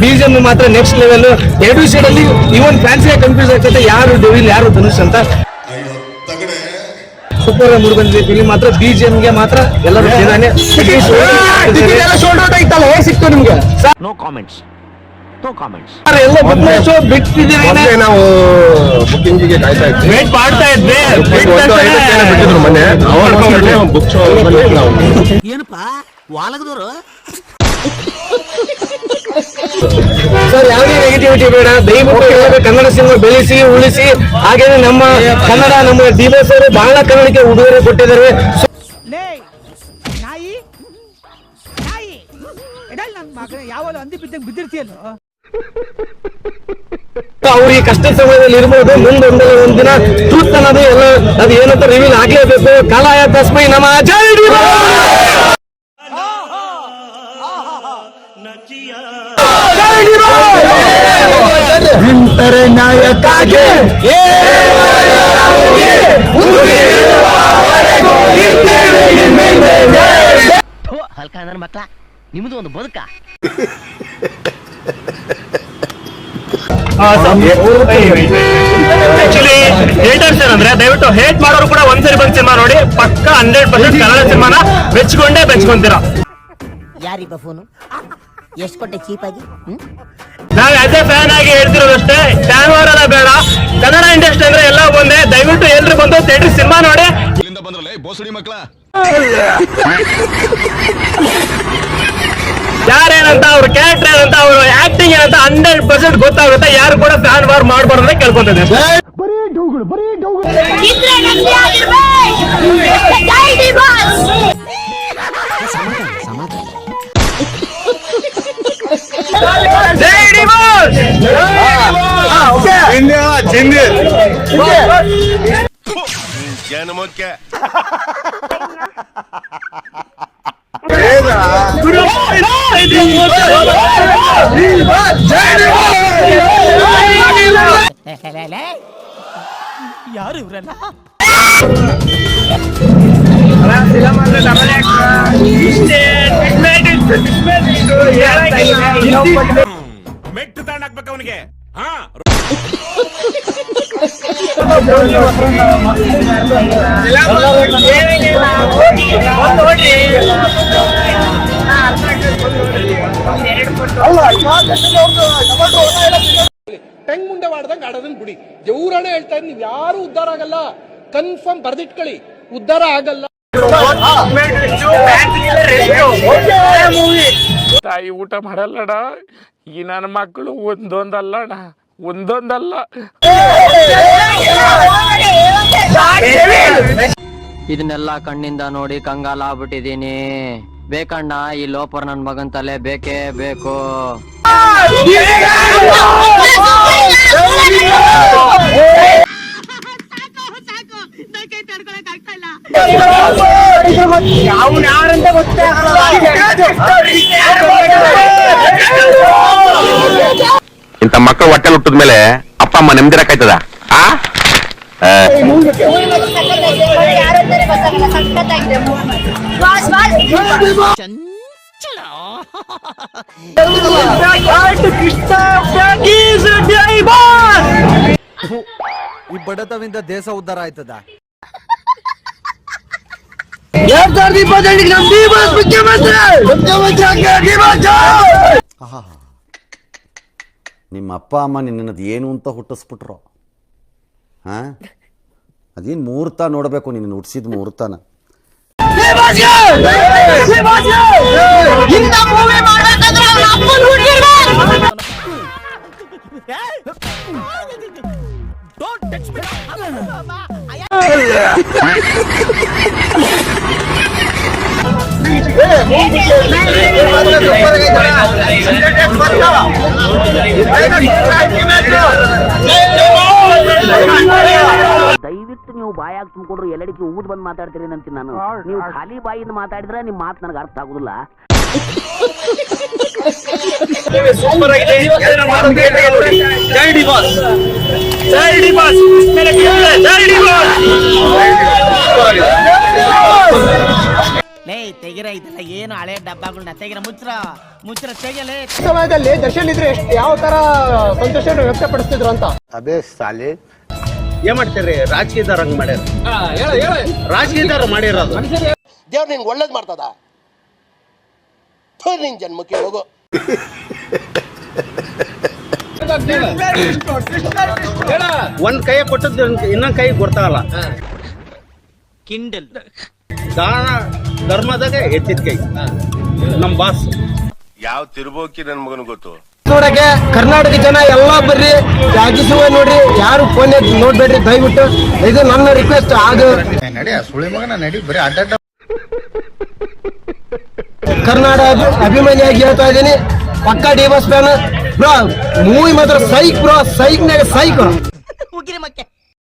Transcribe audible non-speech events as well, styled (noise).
BGM ಮಾತ್ರ next level ಎರಡು side ಅಲ್ಲಿ ಇವನ್ ಫ್ಯಾನ್ಸಿ ಕನ್ಫ್ಯೂಸ್ ಆಗ್ತದೆ ಯಾರು ಡೆವಿಲ್ ಯಾರು ಧನುಷ್ ಅಂತ. ಅಯ್ಯೋ ತಗಡೆ. ಸೂಪರ್ ಬಂದಿದೆ ಫಿಲಿಂ ಮಾತ್ರ ಬಿಜಿಎಂ ಗೆ ಮಾತ್ರ ಎಲ್ಲರೂ ಸಿಕ್ತು ನಿಮ್ಗೆ? ನೋ ಕಾಮೆಂಟ್ಸ್ ನಾವು ಬುಕ್ಕಿಂಗಿಗೆ ಕಾಯ್ತಾ ಇದ್ವಿ. ವೇಟ್ ಮಾಡ್ತಾ ಇದ್ವಿ. ಬಿಟ್ಟಿದ್ರು ಮೊನ್ನೆ. ಬುಕ್ ಏನಪ್ಪ ವಾಲಗದವರು? ಸರ್ ಯಾವುದೇ ನೆಗೆಟಿವಿಟಿ ಬೇಡ. ದಯವಿಟ್ಟು ಕನ್ನಡ ಸಿನಿಮಾ ಬೆಳೆಸಿ ಉಳಿಸಿ. ಹಾಗೇನೆ ನಮ್ಮ ಕನ್ನಡ ನಮ್ಮ ಡಿಬೋಸ್ ಅವರು ಬಹಳ ಕನ್ನಡಕ್ಕೆ ಉಡುಗೊರೆ ಕೊಟ್ಟಿದ್ದಾರೆ. ನಾಯಿ ನಾಯಿ. ಎಡಲ್ ನನ್ನ ಮಗನ ಅಂದಿ ಬಿದ್ದಂಗೆ ಬಿದ್ದಿರ್ತೀಯಲ್ಲ? ಅವ್ರು ಈ ಕಷ್ಟ ಸಮಯದಲ್ಲಿ ಇರ್ಬೋದು. ಮುಂದೆ ಒಂದಲ್ಲ ಒಂದಿನ ಟ್ರೂತ್ ಅನ್ನೋದು ಎಲ್ಲ ಅದು ಏನಂತ ರಿವೀಲ್ ಆಗಲೇಬೇಕು. ಕಲಾಯ ತಸ್ಮೈ ನಮ್ಮ ಜೈ ನಿಂತರೆ ನಾಯಕಾಗೆ ಹಲ್ಕ ನನ್ನ ಮಕ್ಳ ನಿಮ್ದು ಒಂದು ಬದುಕ. ಆಕ್ಚುಲಿ ಹೇಟರ್ಸ್ ಏನಂದ್ರೆ ದಯವಿಟ್ಟು ಹೇಟ್ ಮಾಡೋರು ಕೂಡ ಒಂದ್ಸರಿ ಬಂದ್ ಸಿನಿಮಾ ನೋಡಿ. ಪಕ್ಕ ಹಂಡ್ರೆಡ್ ಪರ್ಸೆಂಟ್ ಕನ್ನಡ ಸಿನಿಮಾನ ಮೆಚ್ಕೊಂಡೇ ಮೆಚ್ಕೊಂತೀರಾ ಯಾರಿಗ ಫೋನು ಎಷ್ಟು ಕೊಟ್ಟೆ ಚೀಪಾಗಿ ನಾವ್ ಆಸ್ ಎ ಫ್ಯಾನ್ ಆಗಿ ಹೇಳ್ತಿರೋದಷ್ಟೇ. ಫ್ಯಾನ್ ಅಲ್ಲ ಬೇಡ. ಕನ್ನಡ ಇಂಡಸ್ಟ್ರಿ ಅಂದ್ರೆ ಎಲ್ಲ ಒಂದೇ. ದಯವಿಟ್ಟು ಎಲ್ರು ಬಂದು ಥಿಯೇಟರ್ ಸಿನಿಮಾ ನೋಡಿ. ಇಲ್ಲಿಂದ ಬಂದ್ರಲ್ಲ ಬೋಸಡಿ ಮಕ್ಕಳ? ಯಾರೇನಂತ ಅವ್ರ ಕ್ಯಾರೆಕ್ಟರ್ ಏನಂತ ಅವ್ರ ಆಕ್ಟಿಂಗ್ ಏನಂತ ಹಂಡ್ರೆಡ್ ಪರ್ಸೆಂಟ್ ಗೊತ್ತಾಗುತ್ತೆ. ಯಾರು ಕೂಡ ಫ್ಯಾನ್ ವಾರ್ ಮಾಡ್ಬಾರ್ದು ಅಂತ ಕೇಳ್ಕೊಂತಿದ್ದೆ. ಬರೀ ಡೌಗಳು ಬರೀ ಜೈ ಡಿವಾಸ್ ಜೈ ಡಿವೋರ್ಸ್! ಜನಮಕ್ಕೆ ಯಾರು ಇವರೆಲ್ಲ ಮೆಟ್ಟು ತಗೊಂಡಾಕ್ಬೇಕು ಅವನಿಗೆ ಟೆಂಗ್ ಮುಂದೆ ಮಾಡ್ದಂಗೆ ಆಡೋದನ್ನ ಬಿಡಿ. ದೇವ್ರನೇ ಹೇಳ್ತಾ ಇದ್ದೀನಿ, ನೀವು ಯಾರು ಉದ್ಧಾರ ಆಗಲ್ಲ. ಕನ್ಫರ್ಮ್ ಬರ್ದಿಟ್ಕೊಳ್ಳಿ. ಉದ್ಧಾರ ಆಗಲ್ಲ. ತಾಯಿ ಊಟ ಮಾಡಲ್ಲಡ ಈ ನನ್ನ ಮಕ್ಕಳು ಒಂದೊಂದಲ್ಲಣ ಒಂದೊಂದಲ್ಲ. ಇದನ್ನೆಲ್ಲ ಕಣ್ಣಿಂದ ನೋಡಿ ಕಂಗಾಲ ಆಗ್ಬಿಟ್ಟಿದೀನಿ ಬೇಕಣ್ಣ ಈ ಲೋಪರ್ ನನ್ ಮಗನ್ ತಲೆ ಬೇಕೇ ಬೇಕು. ಇಂಥ ಮಕ್ಕಳು ಹೊಟ್ಟೆಲ್ ಹುಟ್ಟಿದ ಮೇಲೆ ಅಪ್ಪ ಅಮ್ಮ ನೆಮ್ಮದಿರಕ್ಕಾಯ್ತದ ಆ? ಆ, ಯಾರಂತಾರೆ ಸಾವಿರದ ಇಪ್ಪತ್ತೆಂಟಿಗೆ ಬಾಸ್ ಬಾಸ್ ಮುಖ್ಯಮಂತ್ರಿ! ಮುಖ್ಯಮಂತ್ರಿ ನಿಮ್ಮ ಅಪ್ಪ ಅಮ್ಮ ನಿನ್ನದು ಏನು ಅಂತ ಹುಟ್ಟಿಸ್ಬಿಟ್ರು. ಹಾಂ? ಅದೇನು ಮುಹೂರ್ತ ನೋಡಬೇಕು ನಿನ್ನ ಹುಟ್ಟಿಸಿದ ಮುಹೂರ್ತನ. ಇಂಥ ಮೂವಿ ಮಾಡ್ಬೇಕಂದ್ರೆ ಅವ್ರ ಅಪ್ಪನ್ ಹುಡುಗಿರ್ಬೇಕು (laughs) ದಯವಿಟ್ಟು ನೀವು ಬಾಯಾಗ ತುಂಬಿಕೊಂಡ್ರು ಎಲ್ಲಡಿಕೆ ಊದ್ ಬಂದು ಮಾತಾಡ್ತೀರಿ ಅಂತೀನಿ ನಾನು ನೀವು ಖಾಲಿ ಬಾಯಿಂದ ಮಾತಾಡಿದ್ರೆ ನಿಮ್ಮ ಮಾತು ನನಗೆ ಅರ್ಥ ಆಗುದಿಲ್ಲ ಸೂಪರ್ ಆಗಿದೆ ಎಲ್ಲರೂ ಮಾಡೋದು great ಆಗಿದೆ. ಜೈ ಡಿವಾಸ್ ಜೈ ಡಿವಾಸ್ ಮೇಲೆ ಜೈ ಡಿವಾಸ್ ಲೇ ತೆಗಿರ ಇದೆಲ್ಲ ಏನು ಹಳೆ ಡಬ್ಬಗಳನ್ನ ತೆಗಿರ? ಮುಚ್ಚ್ರ ಮುಚ್ಚ್ರ ತೆಗಿಯಲೇ. ಸಮಯದಲ್ಲಿ ದರ್ಶನ್ ಇದ್ರೆ ಎಷ್ಟು ಯಾವ ತರ ಸಂತೋಷ ವ್ಯಕ್ತಪಡಿಸ್ತಿದ್ರು ಅಂತ? ಅದೇ ಸಾಲಿ ಏನ್ ಮಾಡ್ತೀರಿ? ರಾಜಕೀಯದವ್ರ ಹಂಗ್ ಮಾಡ್ಯಾರ? ರಾಜಕೀಯದವ್ರು ಮಾಡಿರೋದು. ದೇವ್ರು ನಿಂಗೆ ಒಳ್ಳೇದ್ ಮಾಡ್ತದ? ಥು, ನಿನ್ ಜನ್ಮಕ್ಕೆ ಹೋಗು. ಒಂದ್ ಕೈ ಕೊಟ್ಟದ್ದು ಇನ್ನೊಂದ್ ಕೈ ಗೊತ್ತಾಗಲ್ಲ ಕಿಂಡಲ್. ದಾನ ಧರ್ಮದಾಗ ಎತ್ತಿದ ಕೈ. ನಮ್ ಬಾಸ್. ಯಾವ ತಿರುಬೋಕಿ ನನ್ ಮಗನ ಗೊತ್ತು? ನೋಡಕ್ಕೆ ಕರ್ನಾಟಕ ಜನ ಎಲ್ಲಾ ಬರ್ರಿ ಯಾಗಿಸುವ ನೋಡ್ರಿ ಯಾರು ಫೋನ್ ನೋಡ್ಬೇಡ್ರಿ ದಯವಿಟ್ಟು. ಇದು ನನ್ನ ರಿಕ್ವೆಸ್ಟ್ ಆಗ ಕರ್ನಾಟಕ ಅಭಿ- ಅಭಿಮಾನಿಯಾಗಿ ಹೇಳ್ತಾ ಇದ್ದೀನಿ. ಪಕ್ಕಾ D boss fan bro movie ಮಾತ್ರ ಸೈಕ್ ಬ್ರೋ ಸೈಕ್ನಾಗ ಸೈಕ್ ಉಗಿರಿ ಮಕ್ಕೆ.